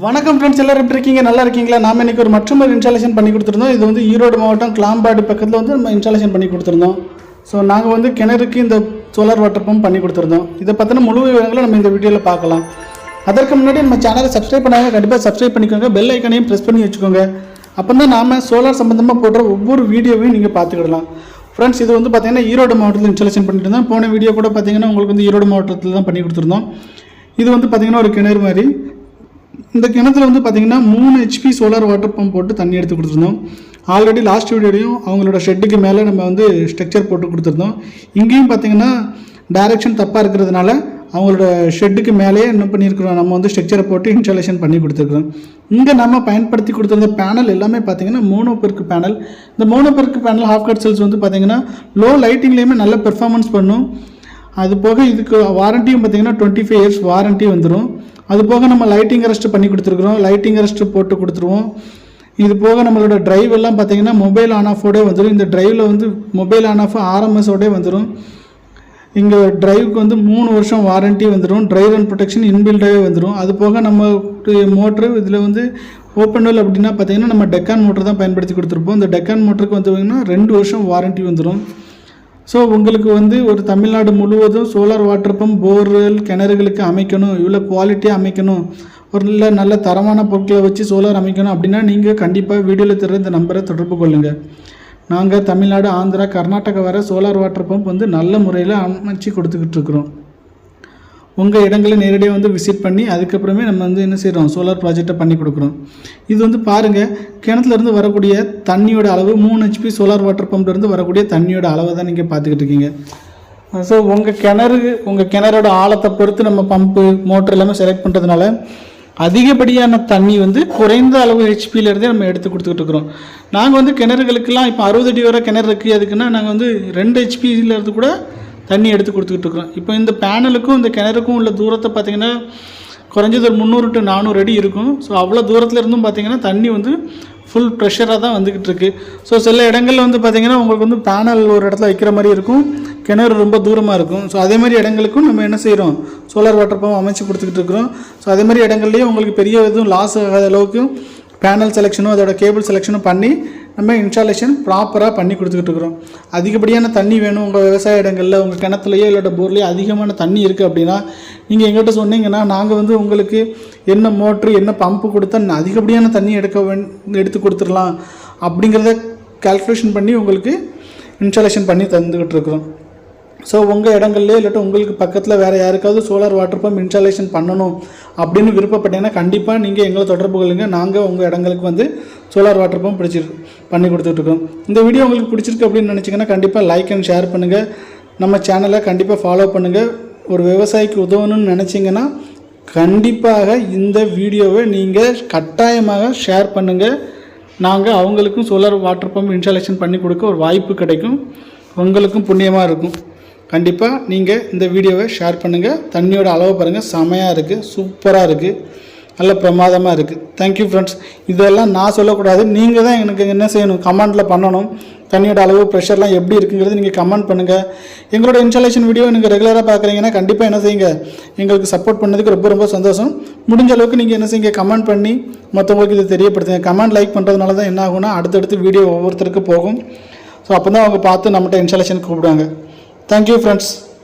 வணக்கம் ஃப்ரெண்ட்ஸ் எல்லாரும் எப்படி இருக்கீங்க? நல்லா இருக்கீங்களா? நாம இன்னைக்கு ஒரு மற்றொரு இன்ஸ்டாலேஷன் பண்ணி கொடுத்துருந்தோம். இது வந்து ஈரோடு மாவட்டம் கிளாம்பாடி பக்கத்தில் வந்து நம்ம இன்ஸ்டாலேஷன் பண்ணி கொடுத்துருந்தோம். ஸோ நாங்கள் வந்து கிணறுக்கு இந்த சோலார் வாட்டர் பம்ப் பண்ணி கொடுத்துருந்தோம். இதை பற்றின முழு விவரங்களை நம்ம இந்த வீடியோவில் பார்க்கலாம். அதற்கு முன்னாடி நம்ம சேனலை சப்ஸ்கிரைப் பண்ணாங்க கண்டிப்பாக சப்ஸ்கிரைப் பண்ணிக்கோங்க. பெல் ஐக்கனையும் ப்ரெஸ் பண்ணி வச்சுக்கோங்க. அப்போ தான் நாம் சோலார் சம்மந்தமாக போடுற ஒவ்வொரு வீடியோவையும் நீங்கள் பார்த்துக்கிடலாம். ஃப்ரெண்ட்ஸ் இது வந்து பார்த்தீங்கன்னா ஈரோடு மாவட்டத்தில் இன்ஸ்டாலேஷன் பண்ணிட்டு இருந்தோம். போன வீடியோ கூட பார்த்தீங்கன்னா உங்களுக்கு வந்து ஈரோடு மாவட்டத்தில் தான் பண்ணி கொடுத்துருந்தோம். இது வந்து பார்த்திங்கன்னா ஒரு கிணறு மாதிரி. இந்த கிணத்துல வந்து பார்த்தீங்கன்னா மூணு ஹெச்பி சோலார் வாட்டர் பம்ப் போட்டு தண்ணி எடுத்து கொடுத்துருந்தோம். ஆல்ரெடி லாஸ்ட் வீடியோலையும் அவங்களோட ஷெட்டுக்கு மேலே நம்ம வந்து ஸ்ட்ரக்சர் போட்டு கொடுத்துருந்தோம். இங்கேயும் பார்த்தீங்கன்னா டைரக்ஷன் தப்பாக இருக்கிறதுனால அவங்களோட ஷெட்டுக்கு மேலேயே என்ன பண்ணியிருக்கிறோம் நம்ம வந்து ஸ்ட்ரக்சரை போட்டு இன்ஸ்டாலேஷன் பண்ணி கொடுத்துருக்குறோம். இங்கே நம்ம பயன்படுத்தி கொடுத்துருந்த பேனல் எல்லாமே பார்த்தீங்கன்னா மோனோபெருக்கு பேனல் இந்த மோனோபெருக்கு பேனல் ஹாஃப் கட் செல்ஸ் வந்து பார்த்தீங்கன்னா லோ லைட்டிங்லேயுமே நல்ல பெர்ஃபார்மன்ஸ் பண்ணும். அது போக இதுக்கு வாரண்டியும் பார்த்தீங்கன்னா டுவெண்ட்டி ஃபைவ் இயர்ஸ் வாரண்ட்டி வந்துடும் அது போக நம்ம லைட்டிங் அரெஸ்ட் பண்ணி கொடுத்துருக்குறோம். லைட்டிங் அரெஸ்ட் போட்டு கொடுத்துருவோம். இது போக நம்மளோட டிரைவ் எல்லாம் பார்த்தீங்கன்னா மொபைல் ஆன் ஆஃபோடே வந்துடும் இந்த டிரைவில் வந்து மொபைல் ஆன் ஆஃப் ஆர்எம்எஸோடே வந்துடும் இங்கே டிரைவுக்கு வந்து மூணு வருஷம் வாரண்ட்டி வந்துடும் டிரைவ் அண்ட் ப்ரொடெக்ஷன் இன்பில்டாகவே வந்துடும் அது போக நம்ம மோட்ரு இதில் வந்து ஓப்பன் வெல் அப்படின்னா பார்த்தீங்கன்னா நம்ம டெக்கான் மோட்டர் தான் பயன்படுத்தி கொடுத்துருப்போம். இந்த டெக்கான் மோட்டருக்கு வந்து ரெண்டு வருஷம் வாரண்ட்டி வந்துடும் ஸோ உங்களுக்கு வந்து ஒரு தமிழ்நாடு முழுவதும் சோலார் வாட்டர் பம்ப் போர்வெல் கிணறுகளுக்கு அமைக்கணும் இவ்வளோ குவாலிட்டியாக அமைக்கணும் ஒரு நல்ல நல்ல தரமான பொருட்களை வச்சு சோலார் அமைக்கணும் அப்படின்னா நீங்கள் கண்டிப்பாக வீடியோவில் தர இந்த நம்பரை தொடர்பு கொள்ளுங்கள் நாங்கள் தமிழ்நாடு ஆந்திரா கர்நாடகா வர சோலார் வாட்டர் பம்ப் வந்து நல்ல முறையில் அமைச்சு கொடுத்துக்கிட்டு இருக்கிறோம். உங்கள் இடங்களை நேரடியாக வந்து விசிட் பண்ணி அதுக்கப்புறமே நம்ம வந்து என்ன செய்கிறோம் சோலார் ப்ராஜெக்டை பண்ணி கொடுக்குறோம். இது வந்து பாருங்கள் கிணத்துலேருந்து வரக்கூடிய தண்ணியோட அளவு மூணு ஹெச்பி சோலார் வாட்டர் பம்ப்லேருந்து வரக்கூடிய தண்ணியோட அளவை தான் நீங்கள் பார்த்துக்கிட்டு இருக்கீங்க. ஸோ உங்கள் கிணறு உங்கள் கிணறோட ஆழத்தை பொறுத்து நம்ம பம்பு மோட்டர் எல்லாமே செலக்ட் பண்ணுறதுனால அதிகப்படியான தண்ணி வந்து குறைந்த அளவு ஹெச்பியிலேருந்தே நம்ம எடுத்து கொடுத்துக்கிட்டு இருக்கிறோம். நாங்கள் வந்து கிணறுகளுக்கெல்லாம் இப்போ அறுபது அடி வரை கிணறு இருக்குது அதுக்குன்னா நாங்கள் வந்து ரெண்டு ஹெச்பியிலேருந்து கூட தண்ணி எடுத்து கொடுத்துக்கிட்டு இருக்கிறோம். இப்போ இந்த பேனலுக்கும் இந்த கிணறுக்கும் உள்ள தூரத்தை பார்த்தீங்கன்னா குறைஞ்சது ஒரு முந்நூறு டு நானூறு அடி இருக்கும். ஸோ அவ்வளோ தூரத்தில் இருந்தும் பார்த்தீங்கன்னா தண்ணி வந்து ஃபுல் ப்ரெஷராக தான் வந்துக்கிட்டு இருக்கு. ஸோ சில இடங்கள்ல வந்து பார்த்திங்கன்னா உங்களுக்கு வந்து பேனல் ஒரு இடத்துல வைக்கிற மாதிரி இருக்கும். கிணறு ரொம்ப தூரமாக இருக்கும். ஸோ அதே மாதிரி இடங்களுக்கும் நம்ம என்ன செய்கிறோம் சோலார் வாட்டர் பம்ப் அமைச்சு கொடுத்துக்கிட்டு இருக்கிறோம். ஸோ அதே மாதிரி இடங்கள்லேயும் உங்களுக்கு பெரிய எதுவும் லாஸ் ஆகாத அளவுக்கு பேனல் செலெக்ஷனும் அதோட கேபிள் செலெக்ஷனும் பண்ணி நம்ம இன்ஸ்டாலேஷன் ப்ராப்பராக பண்ணி கொடுத்துக்கிட்டு இருக்கிறோம் அதிகப்படியான தண்ணி வேணும் உங்கள் விவசாய இடங்களில் உங்கள் கிணத்துலையோ இல்லாட்ட போர்லேயோ அதிகமான தண்ணி இருக்குது அப்படின்னா நீங்கள் எங்கிட்ட சொன்னீங்கன்னா நாங்கள் வந்து உங்களுக்கு என்ன மோட்ரு என்ன பம்பு கொடுத்தா அதிகப்படியான தண்ணி எடுக்க வேண் எடுத்து கொடுத்துடலாம் அப்படிங்கிறத கால்குலேஷன் பண்ணி உங்களுக்கு இன்ஸ்டாலேஷன் பண்ணி தந்துக்கிட்டு இருக்கிறோம் ஸோ உங்கள் இடங்கள்லேயே இல்லாட்டி உங்களுக்கு பக்கத்தில் வேறு யாருக்காவது சோலார் வாட்டர் பம்ப் இன்ஸ்டாலேஷன் பண்ணணும் அப்படின்னு விருப்பப்பட்டீங்கன்னா கண்டிப்பாக நீங்கள் எங்களை தொடர்பு கொள்ளுங்க. நாங்கள் உங்கள் இடங்களுக்கு வந்து சோலார் வாட்டர் பம்ப் பிடிச்சி பண்ணி கொடுத்துட்ருக்கோம். இந்த வீடியோ உங்களுக்கு பிடிச்சிருக்கு அப்படின்னு நினச்சிங்கன்னா கண்டிப்பாக லைக் அண்ட் ஷேர் பண்ணுங்கள் நம்ம சேனலை கண்டிப்பாக ஃபாலோ பண்ணுங்கள் ஒரு விவசாயிக்கு உதவணும்னு நினச்சிங்கன்னா கண்டிப்பாக இந்த வீடியோவை நீங்கள் கட்டாயமாக ஷேர் பண்ணுங்கள் நாங்கள் அவங்களுக்கும் சோலார் வாட்டர் பம்ப் இன்ஸ்டாலேஷன் பண்ணி கொடுக்க ஒரு வாய்ப்பு கிடைக்கும். உங்களுக்கும் புண்ணியமாக இருக்கும். கண்டிப்பாக நீங்கள் இந்த வீடியோவை ஷேர் பண்ணுங்கள் தண்ணியோட அளவு பாருங்கள் செமையாக இருக்குது சூப்பராக இருக்குது நல்ல பிரமாதமாக இருக்குது தேங்க்யூ ஃப்ரெண்ட்ஸ் இதெல்லாம் நான் சொல்லக்கூடாது. நீங்கள் தான் எனக்கு என்ன செய்யணும்? கமெண்ட்டில் பண்ணணும். தண்ணியோட அளவு ப்ரெஷர்லாம் எப்படி இருக்குங்கிறது நீங்கள் கமெண்ட் பண்ணுங்கள் எங்களோட இன்ஸ்டாலேஷன் வீடியோ நீங்கள் ரெகுலராக பார்க்குறீங்கன்னா கண்டிப்பாக என்ன செய்யுங்க? எங்களுக்கு சப்போர்ட் பண்ணதுக்கு ரொம்ப ரொம்ப சந்தோஷம். முடிஞ்ச அளவுக்கு நீங்கள் என்ன செய்யுங்க? கமெண்ட் பண்ணி மற்றவங்களுக்கு இது தெரியப்படுத்துங்க. கமெண்ட் லைக் பண்ணுறதுனால தான் என்ன ஆகும்னா அடுத்தடுத்து வீடியோ ஒவ்வொருத்தருக்கு போகும். ஸோ அப்போ தான் அவங்க பார்த்து நம்மகிட்ட இன்ஸ்டாலேஷன் கூப்பிடுவாங்க. Thank you friends